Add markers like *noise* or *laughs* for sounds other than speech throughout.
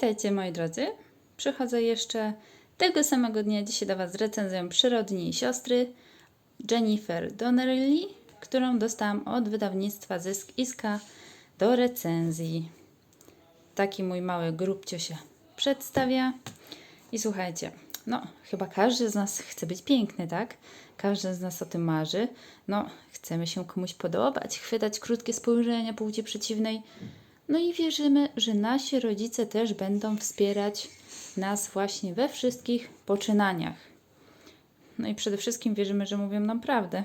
Witajcie moi drodzy. Przychodzę jeszcze tego samego dnia dzisiaj do Was z recenzją Przyrodni Siostry Jennifer Donnelly, którą dostałam od wydawnictwa Zysk Iska do recenzji. Taki mój mały grupcio się przedstawia. I słuchajcie, no chyba każdy z nas chce być piękny, tak? Każdy z nas o tym marzy. No, chcemy się komuś podobać, chwytać krótkie spojrzenia płci przeciwnej. No i wierzymy, że nasi rodzice też będą wspierać nas właśnie we wszystkich poczynaniach. No i przede wszystkim wierzymy, że mówią nam prawdę.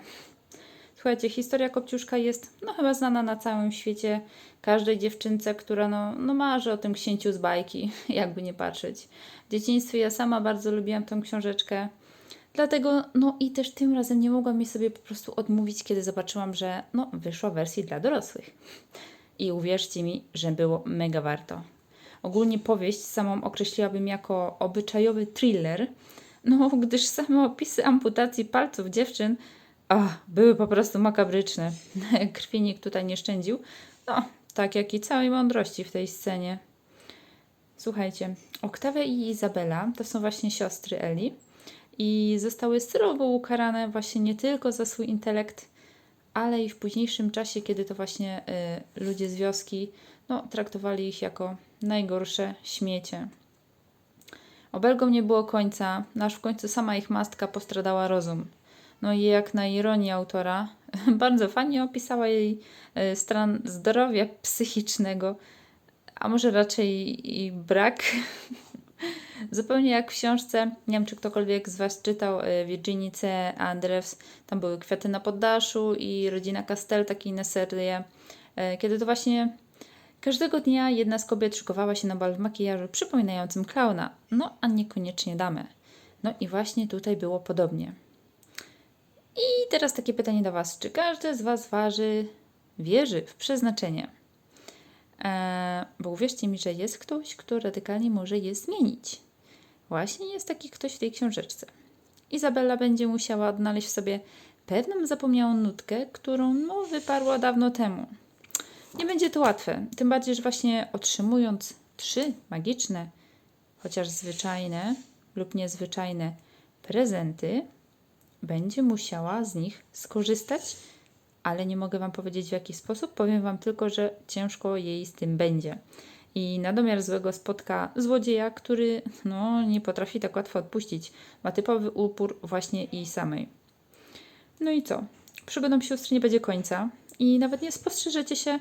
Słuchajcie, historia Kopciuszka jest no chyba znana na całym świecie każdej dziewczynce, która no, no marzy o tym księciu z bajki, *laughs* jakby nie patrzeć. W dzieciństwie ja sama bardzo lubiłam tą książeczkę. Dlatego, no i też tym razem nie mogłam jej sobie po prostu odmówić, kiedy zobaczyłam, że no wyszła wersji dla dorosłych. I uwierzcie mi, że było mega warto. Ogólnie powieść samą określiłabym jako obyczajowy thriller, no gdyż same opisy amputacji palców dziewczyn ach, były po prostu makabryczne. *laughs* Krwi nikt tutaj nie szczędził. No, tak jak i całej mądrości w tej scenie. Słuchajcie, Oktawia i Izabela to są właśnie siostry Eli i zostały surowo ukarane właśnie nie tylko za swój intelekt, ale i w późniejszym czasie, kiedy to właśnie y, ludzie z wioski no, traktowali ich jako najgorsze śmiecie. Obelgom nie było końca, no aż w końcu sama ich mastka postradała rozum. No i jak na ironię autora, *laughs* bardzo fajnie opisała jej y, stan zdrowia psychicznego, a może raczej i brak. *laughs* Zupełnie jak w książce, nie wiem czy ktokolwiek z Was czytał y, Virginie C. Andrews, tam były kwiaty na poddaszu i rodzina Castell, takie inne serie, y, kiedy to właśnie każdego dnia jedna z kobiet szykowała się na bal w makijażu przypominającym klauna, no a niekoniecznie damę. No i właśnie tutaj było podobnie. I teraz takie pytanie do Was. Czy każdy z Was waży, wierzy w przeznaczenie? Eee, bo uwierzcie mi, że jest ktoś, kto radykalnie może je zmienić. Właśnie jest taki ktoś w tej książeczce. Izabela będzie musiała odnaleźć w sobie pewną zapomniałą nutkę, którą no, wyparła dawno temu. Nie będzie to łatwe, tym bardziej, że właśnie otrzymując trzy magiczne, chociaż zwyczajne lub niezwyczajne prezenty, będzie musiała z nich skorzystać, ale nie mogę Wam powiedzieć w jaki sposób. Powiem Wam tylko, że ciężko jej z tym będzie. I na domiar złego spotka złodzieja, który no, nie potrafi tak łatwo odpuścić. Ma typowy upór właśnie i samej. No i co? Przygodą sióstr nie będzie końca i nawet nie spostrzeżecie się,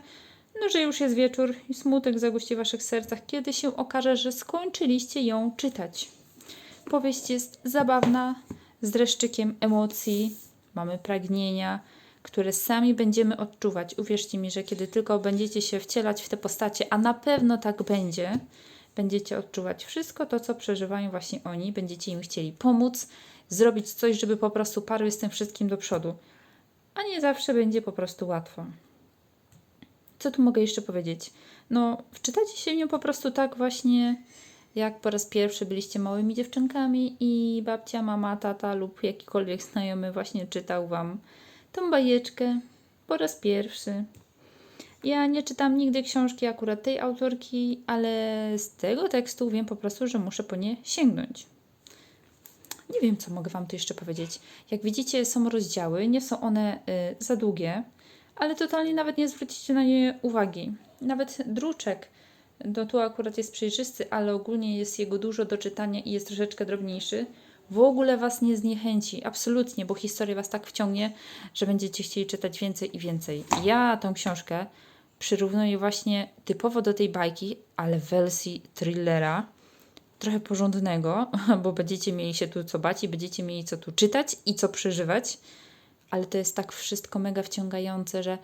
no, że już jest wieczór i smutek zaguści w Waszych sercach, kiedy się okaże, że skończyliście ją czytać. Powieść jest zabawna, z dreszczykiem emocji, mamy pragnienia, które sami będziemy odczuwać. Uwierzcie mi, że kiedy tylko będziecie się wcielać w te postacie, a na pewno tak będzie, będziecie odczuwać wszystko to, co przeżywają właśnie oni, będziecie im chcieli pomóc, zrobić coś, żeby po prostu parły z tym wszystkim do przodu. A nie zawsze będzie po prostu łatwo. Co tu mogę jeszcze powiedzieć? No, wczytacie się w nią po prostu tak właśnie, jak po raz pierwszy byliście małymi dziewczynkami i babcia, mama, tata lub jakikolwiek znajomy właśnie czytał wam tą bajeczkę po raz pierwszy. Ja nie czytam nigdy książki akurat tej autorki, ale z tego tekstu wiem po prostu, że muszę po nie sięgnąć. Nie wiem, co mogę Wam tu jeszcze powiedzieć. Jak widzicie, są rozdziały, nie są one y, za długie, ale totalnie nawet nie zwrócicie na nie uwagi. Nawet druczek, no tu akurat jest przejrzysty, ale ogólnie jest jego dużo do czytania i jest troszeczkę drobniejszy. W ogóle Was nie zniechęci, absolutnie, bo historia Was tak wciągnie, że będziecie chcieli czytać więcej i więcej. Ja tą książkę przyrównuję właśnie typowo do tej bajki, ale w wersji thrillera, trochę porządnego, *laughs* bo będziecie mieli się tu co bać i będziecie mieli co tu czytać i co przeżywać, ale to jest tak wszystko mega wciągające, że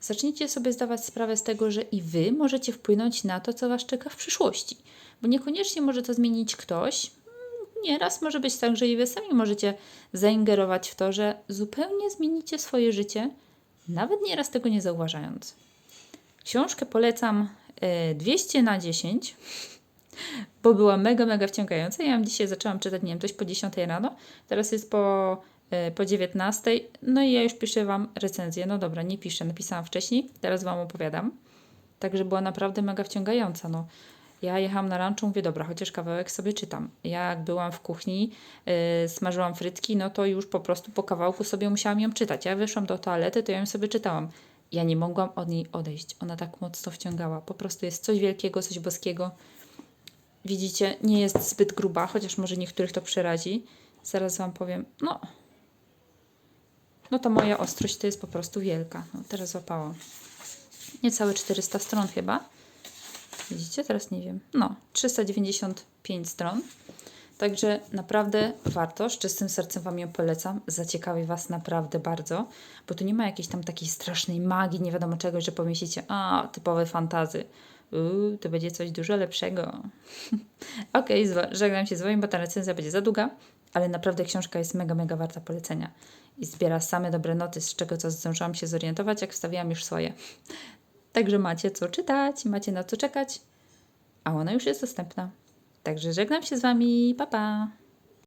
zacznijcie sobie zdawać sprawę z tego, że i Wy możecie wpłynąć na to, co Was czeka w przyszłości, bo niekoniecznie może to zmienić ktoś, nieraz może być tak, że i Wy sami możecie zaingerować w to, że zupełnie zmienicie swoje życie, nawet nieraz tego nie zauważając. Książkę polecam e, 200 na 10, bo była mega, mega wciągająca. Ja ją dzisiaj zaczęłam czytać, nie wiem, coś po 10 rano, teraz jest po, e, po 19, no i ja już piszę Wam recenzję. No dobra, nie piszę, napisałam wcześniej, teraz Wam opowiadam. Także była naprawdę mega wciągająca, no. Ja jechałam na ranczu, mówię, dobra, chociaż kawałek sobie czytam. Jak byłam w kuchni, yy, smażyłam frytki, no to już po prostu po kawałku sobie musiałam ją czytać. Ja wyszłam do toalety, to ja ją sobie czytałam. Ja nie mogłam od niej odejść. Ona tak mocno wciągała. Po prostu jest coś wielkiego, coś boskiego. Widzicie, nie jest zbyt gruba, chociaż może niektórych to przerazi. Zaraz Wam powiem, no, no to moja ostrość to jest po prostu wielka. No, teraz złapałam. Niecałe 400 stron chyba. Widzicie? Teraz nie wiem. No, 395 stron. Także naprawdę warto, z czystym sercem Wam ją polecam. Zaciekawi Was naprawdę bardzo, bo tu nie ma jakiejś tam takiej strasznej magii, nie wiadomo czego, że pomyślicie, a typowe fantazy. Uuu, to będzie coś dużo lepszego. *laughs* Okej, okay, żegnam się z Wami, bo ta recenzja będzie za długa, ale naprawdę książka jest mega, mega warta polecenia i zbiera same dobre noty, z czego co zdążyłam się zorientować, jak wstawiłam już swoje. Także macie co czytać, macie na co czekać, a ona już jest dostępna. Także żegnam się z Wami, pa pa!